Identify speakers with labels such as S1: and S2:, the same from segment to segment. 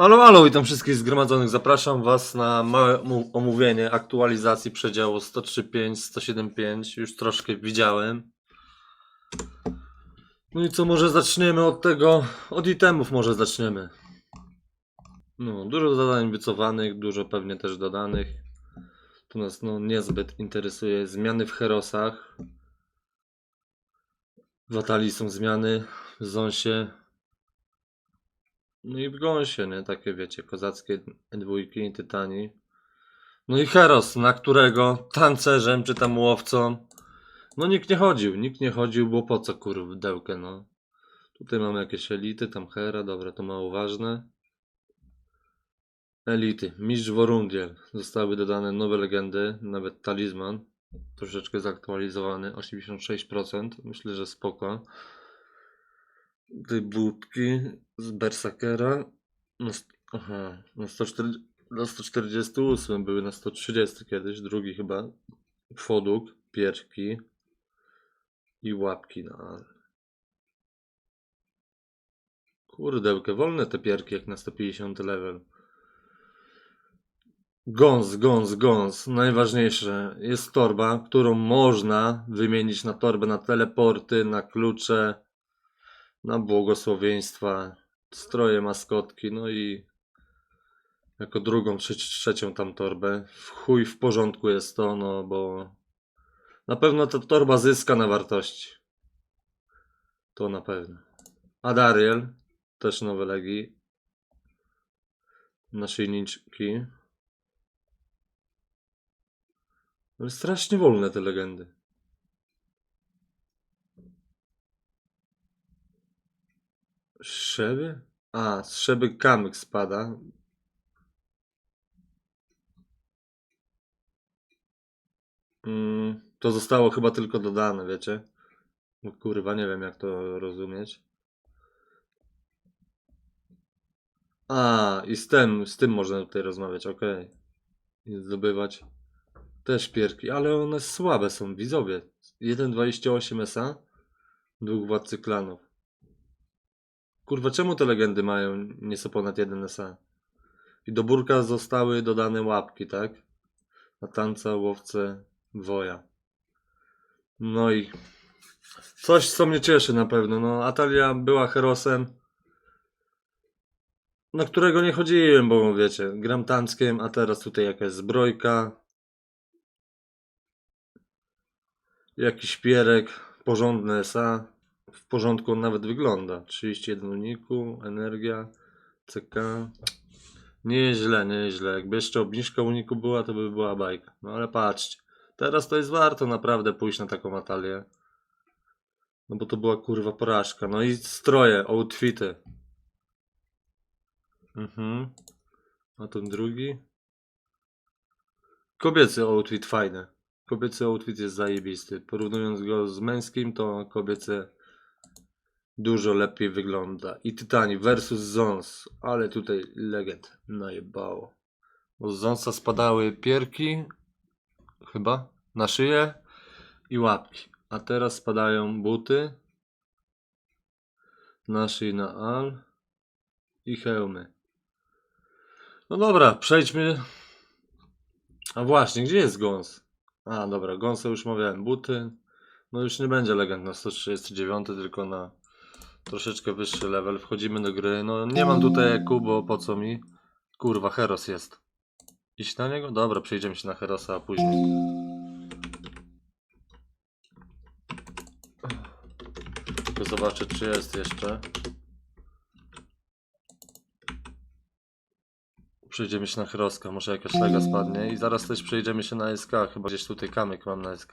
S1: Halo, halo, witam wszystkich zgromadzonych. Zapraszam Was na małe omówienie aktualizacji przedziału 103.5, 107.5. Już troszkę widziałem. No i co, może zaczniemy od tego, od itemów może zaczniemy. No, dużo zadań wycofanych, dużo pewnie też dodanych. Tu nas no niezbyt interesuje. Zmiany w Herosach. W Atalii są zmiany, w Zonsie. No i w Gąsie, nie? Takie wiecie, kozackie dwójki, tytani. No i Heros, na którego tancerzem czy tam łowcą no nikt nie chodził, nikt nie chodził, bo po co kurdełkę, no. Tutaj mamy jakieś elity, tam Hera, dobra, to mało ważne. Elity, Mistrz Worundiel. Zostały dodane nowe legendy, nawet talizman. Troszeczkę zaktualizowany, 86%. Myślę, że spoko. Budki z Bersakera. Na, aha, na, 140, na 148 były na 130 kiedyś, drugi chyba. Foduk, pierki i łapki na. Kurdełkę, wolne te pierki jak na 150 level. Gąs, gąs, gąs. Najważniejsze jest torba, którą można wymienić na torbę na teleporty, na klucze, na błogosławieństwa, stroje maskotki, no i jako drugą, trzeci, trzecią tam torbę. W chuj w porządku jest to, no bo na pewno ta torba zyska na wartości. To na pewno. Adariel, też nowe legi. Naszyjniczki. No strasznie wolne te legendy. Szeby? A, z szyby kamyk spada. Mm, to zostało chyba tylko dodane, wiecie? No kurwa, nie wiem jak to rozumieć. A, i z tym, z tym można tutaj rozmawiać, okej. I zdobywać też pierki, ale one słabe są, widzowie. 1,28 SA, dwóch władcy klanów. Kurwa, czemu te legendy mają nieco ponad 1 SA? I do burka zostały dodane łapki, tak? Na tanca, łowcę, woja. No i coś, co mnie cieszy na pewno. No, Atalia była herosem, na którego nie chodziłem, bo wiecie, gram tanckiem, a teraz tutaj jakaś zbrojka. Jakiś pierek, porządny SA. W porządku on nawet wygląda. 31 uniku, energia, CK. Nieźle, nieźle. Jakby jeszcze obniżka uniku była, to by była bajka. No ale patrzcie. Teraz to jest warto naprawdę pójść na taką Atalię. No bo to była kurwa porażka. No i stroje, outfity. Mhm. A ten drugi? Kobiecy outfit fajny. Kobiecy outfit jest zajebisty. Porównując go z męskim, to kobiecy dużo lepiej wygląda. I Tytani versus Zons. Ale tutaj legend najebało. Bo z Zonsa spadały pierki, chyba, na szyję i łapki. A teraz spadają buty, na szyję na al i hełmy. No dobra, przejdźmy. A właśnie, gdzie jest gąs? A dobra, gąsę już mówiłem, buty. No już nie będzie legend na 139, tylko na troszeczkę wyższy level. Wchodzimy do gry. No nie mam tutaj eku, bo po co mi? Kurwa, Heros jest. Iść na niego? Dobra, przejdziemy się na Herosa, a później. Tylko zobaczę, czy jest jeszcze. Przejdziemy się na Heroska, może jakaś lega spadnie i zaraz też przejdziemy się na SK, chyba gdzieś tutaj kamyk mam na SK.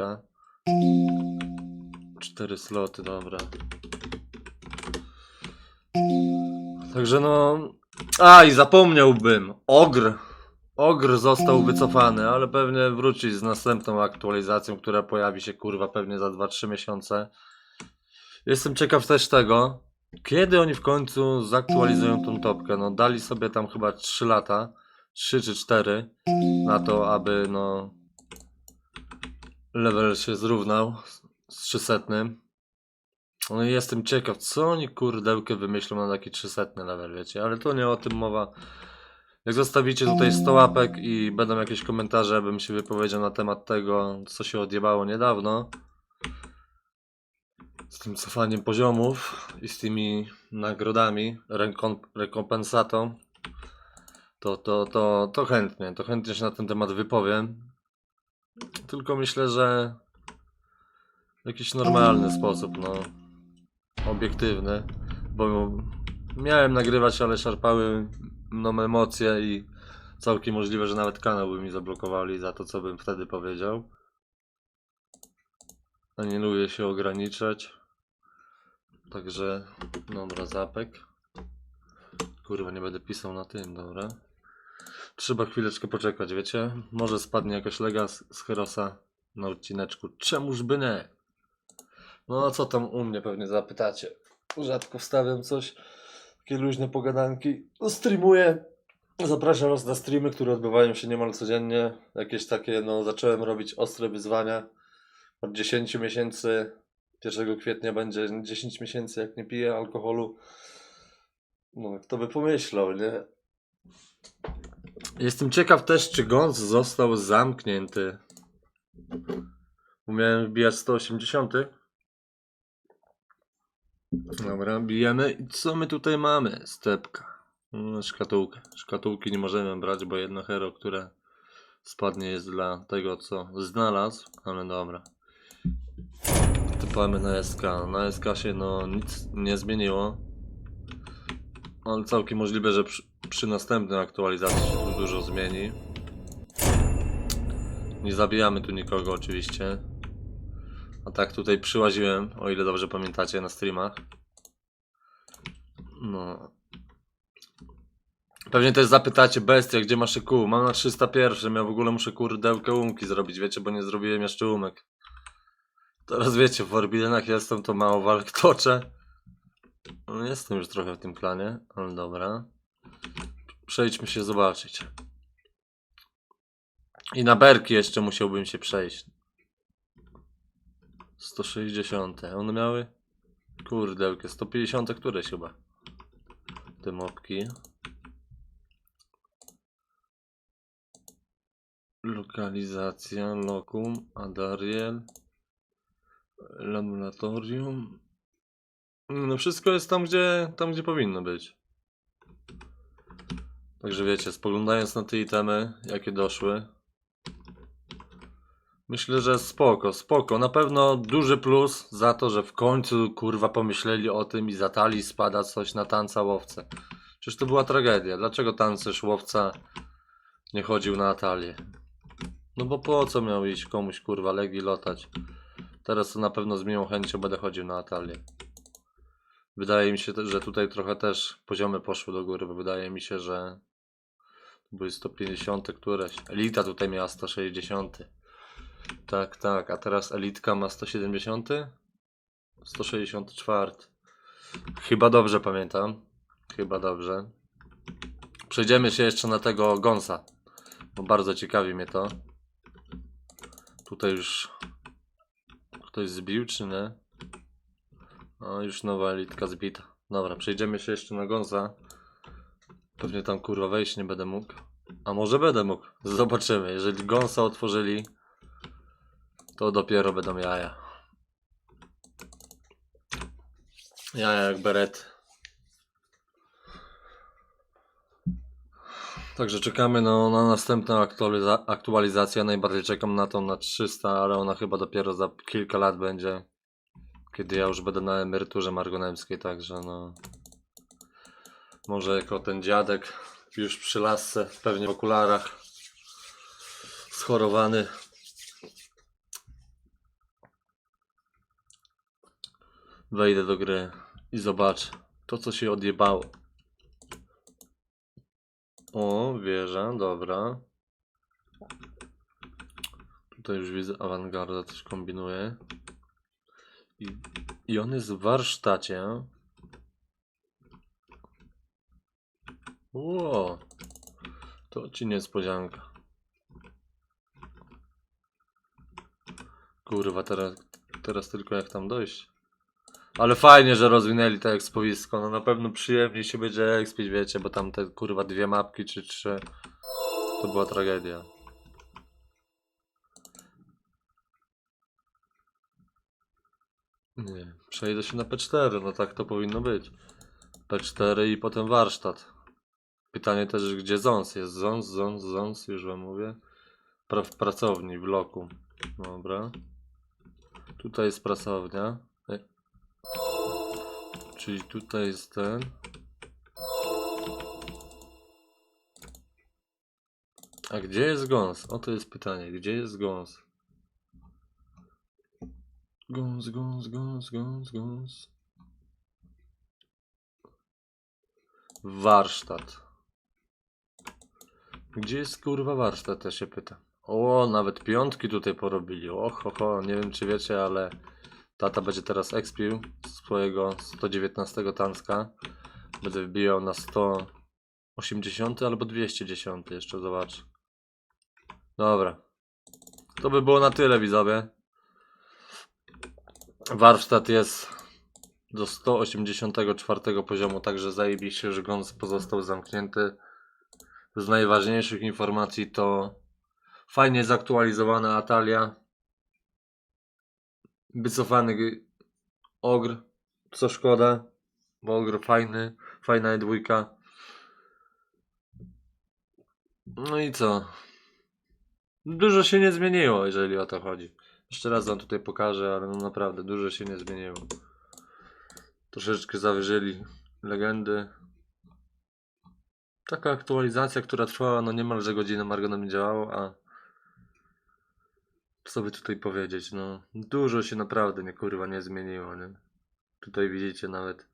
S1: Cztery sloty, dobra. Także no... A i zapomniałbym, Ogr. Ogr został wycofany, ale pewnie wróci z następną aktualizacją, która pojawi się kurwa pewnie za 2-3 miesiące. Jestem ciekaw też tego, kiedy oni w końcu zaktualizują tą topkę. No dali sobie tam chyba 3 lata, 3 czy 4 na to, aby no level się zrównał z 300. No jestem ciekaw, co oni kurdełkę wymyślą na taki 300 level, wiecie, ale to nie o tym mowa. Jak zostawicie tutaj 100 łapek i będą jakieś komentarze, bym się wypowiedział na temat tego, co się odjebało niedawno. Z tym cofaniem poziomów i z tymi nagrodami, rekom- rekompensatą. To, to, to, to chętnie, to chętnie się na ten temat wypowiem. Tylko myślę, że w jakiś normalny sposób, no. Obiektywny. Bo miałem nagrywać, ale szarpały mną emocje i całkiem możliwe, że nawet kanał by mi zablokowali za to, co bym wtedy powiedział. A nie lubię się ograniczać. Także, dobra, zapek. Kurwa, nie będę pisał na tym, dobra. Trzeba chwileczkę poczekać, wiecie? Może spadnie jakaś lega z, z Herosa na odcineczku. Czemuż by nie? No a co tam u mnie pewnie zapytacie. Rzadko wstawiam coś. Takie luźne pogadanki. No, streamuję. Zapraszam was na streamy, które odbywają się niemal codziennie. Jakieś takie, no zacząłem robić ostre wyzwania. Od 10 miesięcy, 1 kwietnia będzie 10 miesięcy jak nie piję alkoholu. No kto by pomyślał, nie? Jestem ciekaw też, czy Gons został zamknięty. Bo Miałem wbijać 180. Dobra, bijemy. I co my tutaj mamy? Stepka. Mm, Szkatułkę. Szkatułki nie możemy brać, bo jedno hero, które spadnie jest dla tego, co znalazł. Ale dobra. Typamy na SK. Na SK się no nic nie zmieniło. Ale całkiem możliwe, że przy, przy następnej aktualizacji się tu dużo zmieni. Nie zabijamy tu nikogo oczywiście. A tak tutaj przyłaziłem, o ile dobrze pamiętacie na streamach. No. Pewnie też zapytacie, bestia, gdzie masz kół? Mam na 301, ja w ogóle muszę kurdełkę umki zrobić, wiecie, bo nie zrobiłem jeszcze umek. Teraz wiecie, w Orbidenach jestem, to mało walk toczę. No, jestem już trochę w tym klanie, ale dobra. Przejdźmy się zobaczyć. I na berki jeszcze musiałbym się przejść. 160. One miały? Kurdełkę, 150 któreś chyba. Te mopki. Lokalizacja, lokum, adariel, laboratorium. No wszystko jest tam, gdzie, tam, gdzie powinno być. Także wiecie, spoglądając na te itemy, jakie doszły, Myślę, że spoko, spoko. Na pewno duży plus za to, że w końcu kurwa pomyśleli o tym i za talii spada coś na tanca łowcę. Przecież to była tragedia. Dlaczego tancerz łowca nie chodził na Atalię? No bo po co miał iść komuś kurwa legi lotać? Teraz to na pewno z miłą chęcią będę chodził na Atalię. Wydaje mi się, że tutaj trochę też poziomy poszły do góry, bo wydaje mi się, że były 150 któreś. Elita tutaj miała 160. Tak, tak, a teraz Elitka ma 170? 164. Chyba dobrze pamiętam. Chyba dobrze. Przejdziemy się jeszcze na tego Gonsa, bo bardzo ciekawi mnie to. Tutaj już ktoś zbił, czy nie? O, już nowa elitka zbita. Dobra, przejdziemy się jeszcze na Gonza. Pewnie tam kurwa wejść nie będę mógł. A może będę mógł? Zobaczymy. Jeżeli Gonsa otworzyli, to dopiero będą jaja. Jaja jak beret. Także czekamy na, na następną aktualiza aktualizację. Najbardziej czekam na tą na 300, ale ona chyba dopiero za kilka lat będzie. Kiedy ja już będę na emeryturze margonemskiej, także no. Może jako ten dziadek już przy lasce, pewnie w okularach. Schorowany. Wejdę do gry i zobaczę to, co się odjebało. O, wieża, dobra. Tutaj już widzę awangarda coś kombinuje. I, I on jest w warsztacie. Ło, to ci niespodzianka. Kurwa, teraz, teraz tylko jak tam dojść. Ale fajnie, że rozwinęli to ekspowisko. No na pewno przyjemniej się będzie expić, wiecie, bo tam te kurwa dwie mapki czy trzy. To była tragedia. Nie, przejdę się na P4, no tak to powinno być. P4 i potem warsztat. Pytanie też, gdzie ZONS jest? ZONS, ZONS, ZONS, już wam mówię. Pra w pracowni, w bloku. Dobra. Tutaj jest pracownia. Czyli tutaj jest ten. A gdzie jest gąs? Oto jest pytanie. Gdzie jest gąs? Gąs, gąs, gąs, gąs, gąs. Warsztat. Gdzie jest kurwa warsztat? Ja się pytam. O, nawet piątki tutaj porobili. Och, ho, ho. Nie wiem czy wiecie, ale tata będzie teraz expił swojego 119 Tanska. Będę wbijał na 180 albo 210 jeszcze zobacz. Dobra. To by było na tyle widzowie. Warsztat jest do 184 poziomu, także zajebiście, że gąs pozostał zamknięty. Z najważniejszych informacji to fajnie zaktualizowana Atalia. Wycofany ogr, co szkoda, bo ogr fajny, fajna dwójka. No i co? Dużo się nie zmieniło, jeżeli o to chodzi. Jeszcze raz wam tutaj pokażę, ale no naprawdę dużo się nie zmieniło. Troszeczkę zawyżyli legendy. Taka aktualizacja, która trwała no niemalże godzinę, Margo nam działało, a co by tutaj powiedzieć, no dużo się naprawdę nie kurwa nie zmieniło, nie? Tutaj widzicie nawet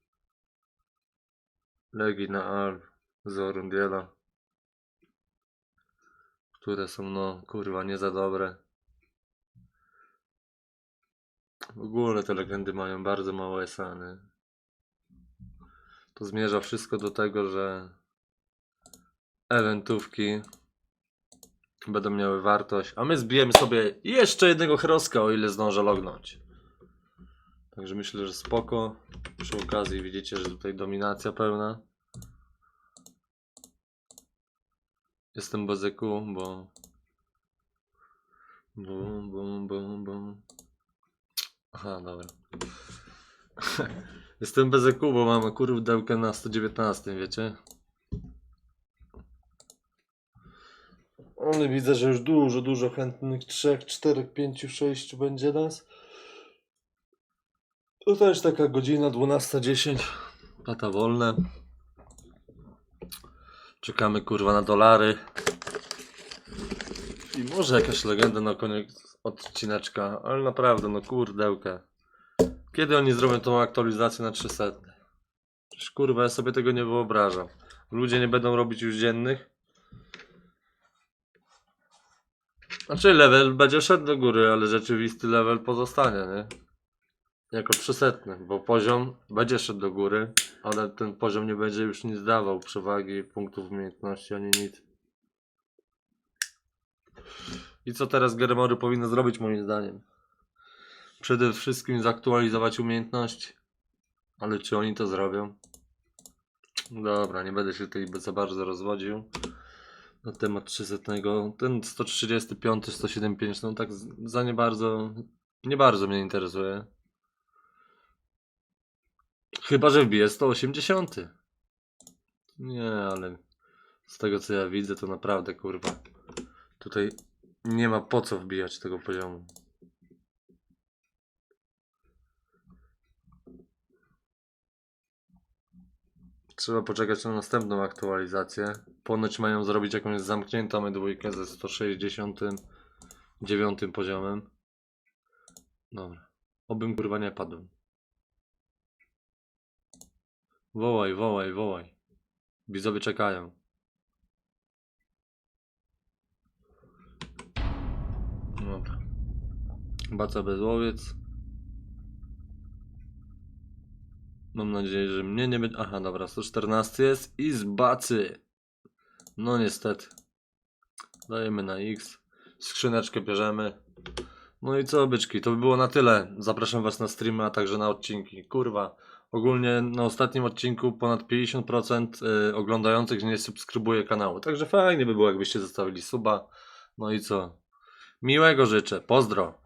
S1: Legi na Al z Orundiela, które są no kurwa nie za dobre. W ogóle te legendy mają bardzo małe esany. To zmierza wszystko do tego, że eventówki będą miały wartość, a my zbijemy sobie jeszcze jednego heroska, o ile zdążę lognąć. Także myślę, że spoko. Przy okazji widzicie, że tutaj dominacja pełna. Jestem EQ, bo... Bum, bum, bum, bum. Aha, dobra. Jestem bez EQ, bo mamy kurwdełkę na 119, wiecie? Ale widzę, że już dużo, dużo chętnych 3, 4, 5, 6 będzie nas. To też taka godzina 12.10. Lata wolne. Czekamy kurwa na dolary. I może jakaś legenda na koniec odcineczka, ale naprawdę, no kurdełkę. Kiedy oni zrobią tą aktualizację na 300? Przecież kurwa, ja sobie tego nie wyobrażam. Ludzie nie będą robić już dziennych. Znaczy level będzie szedł do góry, ale rzeczywisty level pozostanie, nie? Jako 300, bo poziom będzie szedł do góry, ale ten poziom nie będzie już nic dawał przewagi, punktów umiejętności ani nic. I co teraz Geremory powinno zrobić moim zdaniem? Przede wszystkim zaktualizować umiejętności. Ale czy oni to zrobią? Dobra, nie będę się tutaj za bardzo rozwodził na temat 300. Ten 135, 175, no tak za nie bardzo, nie bardzo mnie interesuje. Chyba, że wbije 180. Nie, ale z tego co ja widzę, to naprawdę kurwa. Tutaj nie ma po co wbijać tego poziomu. Trzeba poczekać na następną aktualizację. Ponoć mają zrobić jakąś zamkniętą dwójkę ze 169 poziomem. Dobra. Obym kurwa nie padł. Wołaj, wołaj, wołaj. Widzowie czekają. Dobra. Baca bezłowiec. Mam nadzieję, że mnie nie będzie. Aha, dobra, 114 jest i z bacy. No niestety. Dajemy na X. Skrzyneczkę bierzemy. No i co, byczki, to by było na tyle. Zapraszam was na streamy, a także na odcinki. Kurwa, ogólnie na ostatnim odcinku ponad 50% y, oglądających nie subskrybuje kanału. Także fajnie by było, jakbyście zostawili suba. No i co? Miłego życzę. Pozdro.